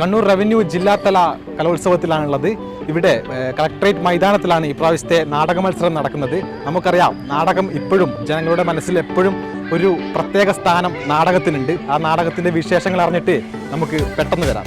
Kannur revenue ജില്ലാതല കലോത്സവത്തിലാണുള്ളത്. ഇവിടെ collectorate മൈതാനത്തിലാണ് ഇപ്രാവശ്യത്തെ നാടക മത്സരം നടക്കുന്നത്. നമുക്കറിയാം നാടകം ഇപ്പോഴും ജനങ്ങളുടെ മനസ്സിൽ എപ്പോഴും ഒരു പ്രത്യേക സ്ഥാനം നാടകത്തിനുണ്ട്. ആ നാടകത്തിന്റെ വിശേഷങ്ങൾ അറിഞ്ഞിട്ട് നമുക്ക് പെട്ടെന്ന് വരാം.